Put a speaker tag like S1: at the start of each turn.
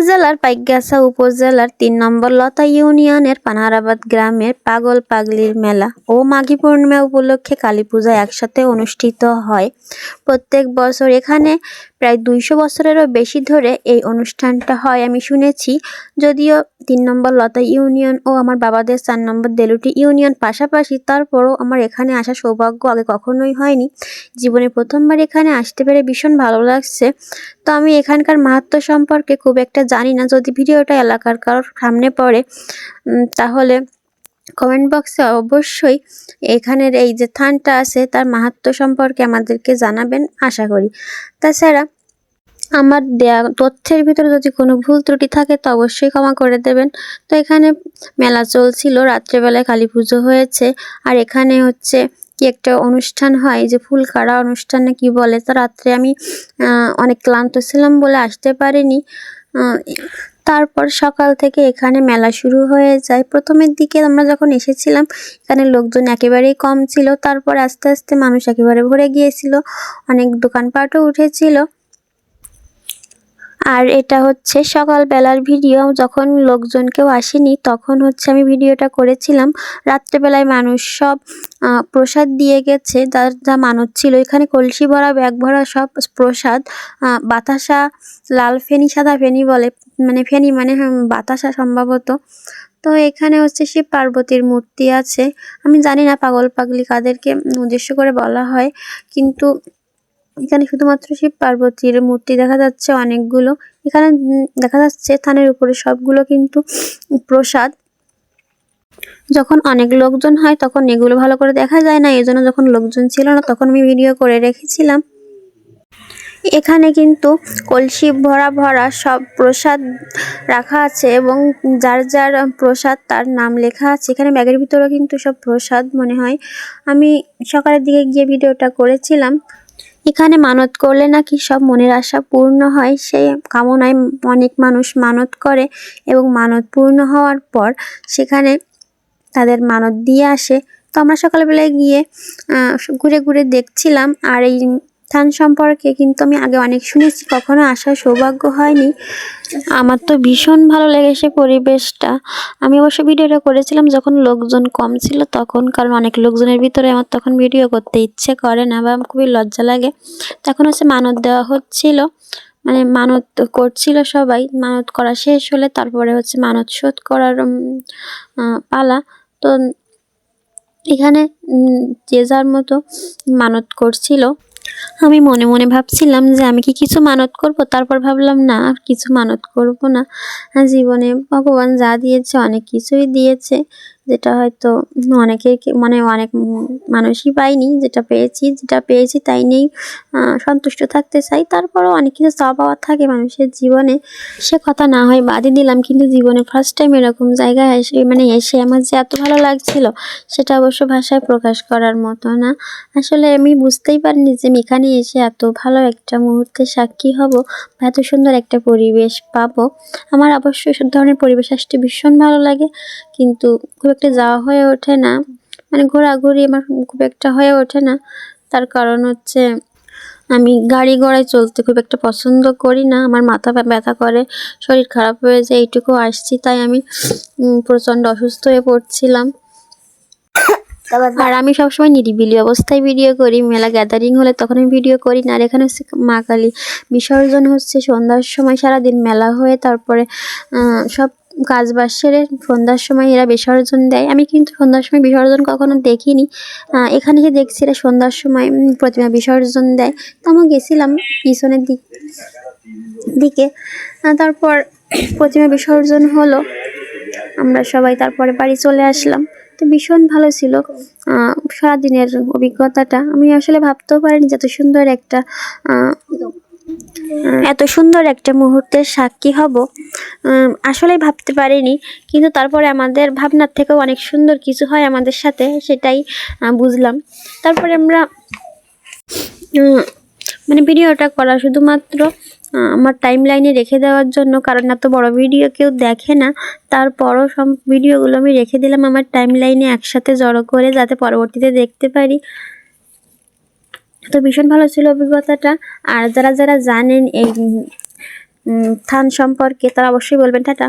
S1: জেলার পাইকগাছা উপজেলার তিন নম্বর লতা ইউনিয়নের পানারাবাদ গ্রামের পাগল পাগলির মেলা ও মাঘী পূর্ণিমা উপলক্ষে কালী পূজা একসাথে অনুষ্ঠিত হয়। প্রত্যেক বছর এখানে প্রায় দুইশো বছরেরও বেশি ধরে এই অনুষ্ঠানটা হয়, আমি শুনেছি। যদিও তিন নম্বর লতা ইউনিয়ন ও আমার বাবাদের চার নম্বর দেলুটি ইউনিয়ন পাশাপাশি তারপরও আমার এখানে আসা সৌভাগ্য আগে কখনোই হয়নি। জীবনে প্রথমবার এখানে আসতে পেরে ভীষণ ভালো লাগছে। তো আমি এখানকার মাহাত্ম্য সম্পর্কে খুব একটা জানি না। যদি ভিডিওটা এলাকার কারোর সামনে পড়ে তাহলে কমেন্ট বক্সে অবশ্যই এখানের এই যে থানটা আছে, তার মাহাত্ম্য সম্পর্কে আমাদেরকে জানাবেন, আশা করি। তাছাড়া আমার দেয়া তথ্যের ভিতরে যদি কোনো ভুল ত্রুটি থাকে, তো অবশ্যই ক্ষমা করে দেবেন। তো এখানে মেলা চলছিল, রাত্রেবেলায় কালী পুজো হয়েছে, আর এখানে হচ্ছে কি একটা অনুষ্ঠান হয় যে ফুল কাড়া অনুষ্ঠান না কি বলে, তো রাত্রে আমি অনেক ক্লান্ত ছিলাম বলে আসতে পারিনি। তারপর সকাল থেকে এখানে মেলা শুরু হয়ে যায়। প্রথমের দিকে আমরা যখন এসেছিলাম, এখানে লোকজন একেবারেই কম ছিল। তারপর আস্তে আস্তে মানুষ একেবারে ভরে গিয়েছিল। অনেক দোকানপাটও উঠেছিল। আর এটা হচ্ছে সকালবেলার ভিডিও। যখন লোকজন কেউ আসেনি, তখন হচ্ছে আমি ভিডিওটা করেছিলাম। রাত্রেবেলায় মানুষ সব প্রসাদ দিয়ে গেছে। যার যা মানত ছিল। এখানে কলসি ভরা, ব্যাগ ভরা সব প্রসাদ বাতাসা, লাল ফেনি, সাদা ফেনি বলে। মানে ফেনি মানে বাতাসা সম্ভবত। তো এখানে হচ্ছে শিব পার্বতীর মূর্তি আছে। আমি জানি না পাগল পাগলি কাদেরকে উদ্দেশ্য করে বলা হয়। কিন্তু এখানে শুধুমাত্র শিব পার্বতীর মূর্তি দেখা যাচ্ছে অনেকগুলো। এখানে দেখা যাচ্ছে থানের উপরে সবগুলো কিন্তু প্রসাদ। যখন অনেক লোকজন হয় তখন এগুলো ভালো করে দেখা যায় না। এই জন্য যখন লোকজন ছিল না তখন আমি ভিডিও করে রেখেছিলাম। এখানে কিন্তু কলসি ভরা ভরা সব প্রসাদ রাখা আছে এবং যার যার প্রসাদ তার নাম লেখা আছে। এখানে ব্যাগের ভিতরেও কিন্তু সব প্রসাদ মনে হয়। আমি সকালের দিকে গিয়ে ভিডিওটা করেছিলাম। এখানে মানত করলে নাকি সব মনের আশা পূর্ণ হয় সেই কামনায় অনেক মানুষ মানত করে এবং মানত পূর্ণ হওয়ার পর সেখানে তাদের মানত দিয়ে আসে। তো আমরা সকালবেলায় গিয়ে ঘুরে ঘুরে দেখছিলাম আর এই থান সম্পর্কে কিন্তু আমি আগে অনেক শুনেছি, কখনো আসার সৌভাগ্য হয়নি। আমার তো ভীষণ ভালো লেগেছে পরিবেশটা। আমি অবশ্য ভিডিওটা করেছিলাম যখন লোকজন কম ছিল তখন, কারণ অনেক লোকজনের ভিতরে আমার তখন ভিডিও করতে ইচ্ছে করে না বা খুবই লজ্জা লাগে। তখন হচ্ছে মানত দেওয়া হচ্ছিল মানে মানত করছিল সবাই। মানত করা শেষ হলে তারপরে হচ্ছে মানত শোধ করার পালা। তো এখানে যে যার মতো মানত করছিল। আমি মনে মনে ভাবছিলাম যে আমি কি কিছু মানত করব? তারপর ভাবলাম, না কিছু মানত করব না। জীবনে ভগবান যা দিয়েছে, অনেক কিছুই দিয়েছে। যেটা হয়তো অনেকের মানে অনেক মানুষই পাইনি যেটা পেয়েছি যেটা পেয়েছি তাই নেই সন্তুষ্ট থাকতে চাই। তারপরও অনেক কিছু চাওয়া থাকে মানুষের জীবনে। সে কথা না হয় বাদই দিলাম, কিন্তু জীবনে ফার্স্ট টাইম এরকম জায়গায় এসে মানে এসে আমার যে এত ভালো লাগছিল, সেটা অবশ্য ভাষায় প্রকাশ করার মতো না। আসলে আমি বুঝতেই পারিনি যে আমি এখানে এসে এত ভালো একটা মুহূর্তে সাক্ষী হব বা এত সুন্দর একটা পরিবেশ পাবো। আমার অবশ্যই সব ধরনের পরিবেশ আসতে ভীষণ ভালো লাগে, কিন্তু খুব একটা যাওয়া হয়ে ওঠে না। মানে ঘোরাঘুরি আমার খুব একটা হয়ে ওঠে না। তার কারণ হচ্ছে আমি গাড়ি ঘোড়ায় চলতে খুব একটা পছন্দ করি না। আমার মাথা ব্যথা করে, শরীর খারাপ হয়ে যায়, এইটুকু আসছি। তাই আমি প্রচণ্ড অসুস্থ হয়ে পড়ছিলাম। আর আমি সবসময় নিরিবিলি অবস্থায় ভিডিও করি। মেলা গ্যাদারিং হলে তখন আমি ভিডিও করি না। আর এখানে হচ্ছে মা কালী বিসর্জন হচ্ছে। সন্ধ্যার সময় সারাদিন মেলা হয়ে তারপরে সব কাজ বাজ সেরে সন্ধ্যার সময় এরা বিসর্জন দেয়। আমি কিন্তু সন্ধ্যার সময় বিসর্জন কখনো দেখিনি। এখানে যে দেখছি এরা সন্ধ্যার সময় প্রতিমা বিসর্জন দেয়। তো আমি গেছিলাম পিছনের দিক, দিকে। তারপর প্রতিমা বিসর্জন হলো। আমরা সবাই তারপরে বাড়ি চলে আসলাম। তো ভীষণ ভালো ছিল সারাদিনের অভিজ্ঞতাটা। আমি আসলে ভাবতেও পারিনি যত সুন্দর একটা এত সুন্দর একটা মুহূর্তের সাক্ষী হব। উম, আসলেই ভাবতে পারিনি কিন্তু তারপরে আমাদের ভাবনার থেকেও অনেক সুন্দর কিছু হয় আমাদের সাথে সেটাই বুঝলাম। তারপরে আমরা মানে ভিডিওটা করা শুধুমাত্র আমার টাইম লাইনে রেখে দেওয়ার জন্য কারণ এত বড় ভিডিও কেউ দেখে না। তারপরও সব ভিডিওগুলো আমি রেখে দিলাম আমার টাইম লাইনে একসাথে জড়ো করে যাতে পরবর্তীতে দেখতে পারি। তো ভীষণ ভালো ছিল অভিজ্ঞতাটা। আর যারা যারা জানেন এই থান সম্পর্কে তারা অবশ্যই বলবেন। টাটা।